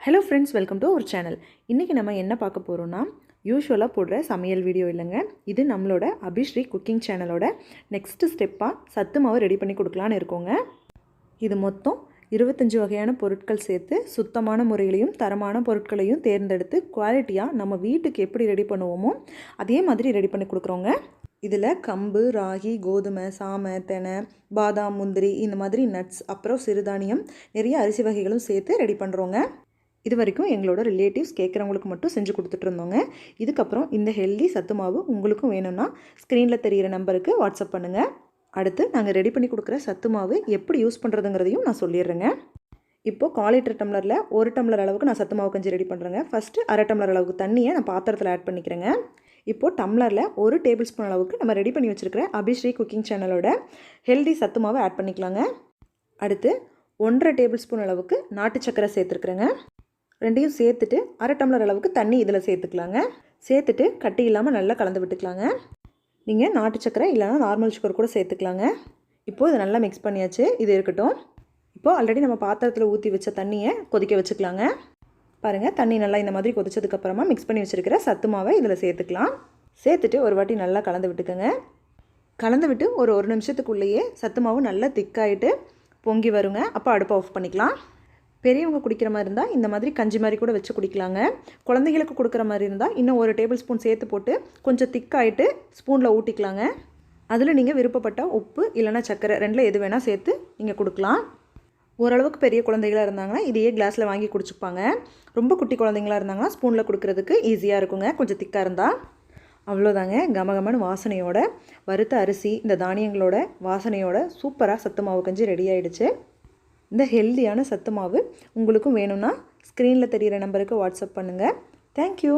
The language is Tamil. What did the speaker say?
ஹலோ ஃப்ரெண்ட்ஸ் வெல்கம் டு ஒரு சேனல் இன்றைக்கி நம்ம என்ன பார்க்க போகிறோம்னா யூஸ்வலாக போடுற சமையல் வீடியோ இல்லைங்க. இது நம்மளோட அபிஸ்ரீ குக்கிங் சேனலோட நெக்ஸ்ட் ஸ்டெப்பாக சத்து மாவு ரெடி பண்ணி கொடுக்கலான்னு இருக்கோங்க. இது மொத்தம் இருபத்தஞ்சி வகையான பொருட்கள் சேர்த்து சுத்தமான முறையிலையும் தரமான பொருட்களையும் தேர்ந்தெடுத்து குவாலிட்டியாக நம்ம வீட்டுக்கு எப்படி ரெடி பண்ணுவோமோ அதே மாதிரி ரெடி பண்ணி கொடுக்குறோங்க. இதில் கம்பு ராகி கோதுமை சாமை தெனை பாதாம் முந்திரி இந்த மாதிரி நட்ஸ் அப்புறம் சிறுதானியம் நிறைய அரிசி வகைகளும் சேர்த்து ரெடி பண்ணுறோங்க இது வரைக்கும் எங்களோட ரிலேட்டிவ்ஸ் கேட்குறவங்களுக்கு மட்டும் செஞ்சு கொடுத்துட்ருந்தோங்க இதுக்கப்புறம் இந்த ஹெல்தி சத்து மாவு உங்களுக்கும் வேணும்னா ஸ்க்ரீனில் தெரிகிற நம்பருக்கு வாட்ஸ்அப் பண்ணுங்கள் அடுத்து நாங்கள் ரெடி பண்ணி கொடுக்குற சத்து மாவு எப்படி யூஸ் பண்ணுறதுங்கிறதையும் நான் சொல்லிடுறேங்க. இப்போது கால் லிட்டர் டம்ளரில் ஒரு டம்ளர் அளவுக்கு நான் சத்து மாவு கஞ்சி ரெடி பண்ணுறேங்க ஃபஸ்ட்டு அரை டம்ளர் அளவுக்கு தண்ணியை நான் பாத்திரத்தில் ஆட் பண்ணிக்கிறேங்க. இப்போது டம்ளரில் ஒரு டேபிள் ஸ்பூன் அளவுக்கு நம்ம ரெடி பண்ணி வச்சுருக்கிற அபிஸ்ரீ குக்கிங் சேனலோட ஹெல்தி சத்து மாவை ஆட் பண்ணிக்கலாங்க. அடுத்து ஒன்றரை டேபிள் ஸ்பூன் அளவுக்கு நாட்டு சக்கரை சேர்த்துருக்குறேங்க. ரெண்டையும் சேர்த்துட்டு அரை டம்ளர் அளவுக்கு தண்ணி இதில் சேர்த்துக்கலாங்க. சேர்த்துட்டு கட்டி இல்லாமல் நல்லா கலந்து விட்டுக்கலாங்க. நீங்கள் நாட்டு சக்கரை இல்லைனா நார்மல் சுகர் கூட சேர்த்துக்கலாங்க. இப்போது இதை நல்லா மிக்ஸ் பண்ணியாச்சு இது இருக்கட்டும். இப்போது ஆல்ரெடி நம்ம பாத்திரத்தில் ஊற்றி வச்ச தண்ணியை கொதிக்க வச்சுக்கலாங்க. பாருங்கள் தண்ணி நல்லா இந்த மாதிரி கொதிச்சதுக்கப்புறமா மிக்ஸ் பண்ணி வச்சுருக்கிற சத்து மாவை இதில் சேர்த்துக்கலாம். சேர்த்துட்டு ஒரு வாட்டி நல்லா கலந்து விட்டுக்கோங்க. கலந்து விட்டு ஒரு ஒரு நிமிஷத்துக்குள்ளேயே சத்து மாவு நல்லா திக்காயிட்டு பொங்கி வருங்க. அப்போ அடுப்பை ஆஃப் பண்ணிக்கலாம். பெரியவங்க குடிக்கிற மாதிரி இருந்தால் இந்த மாதிரி கஞ்சி மாதிரி கூட வச்சு குடிக்கலாங்க. குழந்தைகளுக்கு கொடுக்குற மாதிரி இருந்தால் இன்னும் ஒரு டேபிள் ஸ்பூன் சேர்த்து போட்டு கொஞ்சம் திக்காயிட்டு ஸ்பூனில் ஊட்டிக்கலாங்க. அதில் நீங்கள் விருப்பப்பட்ட உப்பு இல்லைனா சர்க்கரை ரெண்டில் எது வேணால் சேர்த்து நீங்கள் கொடுக்கலாம். ஓரளவுக்கு பெரிய குழந்தைகளாக இருந்தாங்கன்னா இதையே கிளாஸில் வாங்கி குடிச்சுப்பாங்க. ரொம்ப குட்டி குழந்தைங்களாக இருந்தாங்கன்னா ஸ்பூனில் கொடுக்குறதுக்கு ஈஸியாக இருக்குங்க. கொஞ்சம் திக்காக இருந்தால் அவ்வளோதாங்க கமகமன் வாசனையோட வறுத்த அரிசி இந்த தானியங்களோட வாசனையோட சூப்பராக சத்து மாவு கஞ்சி ரெடி ஆகிடுச்சு இந்த ஹெல்த்தியான சத்து மாவு உங்களுக்கும் வேணும்னா ஸ்க்ரீனில் தெரிகிற நம்பருக்கு வாட்ஸ்அப் பண்ணுங்கள் தேங்க்யூ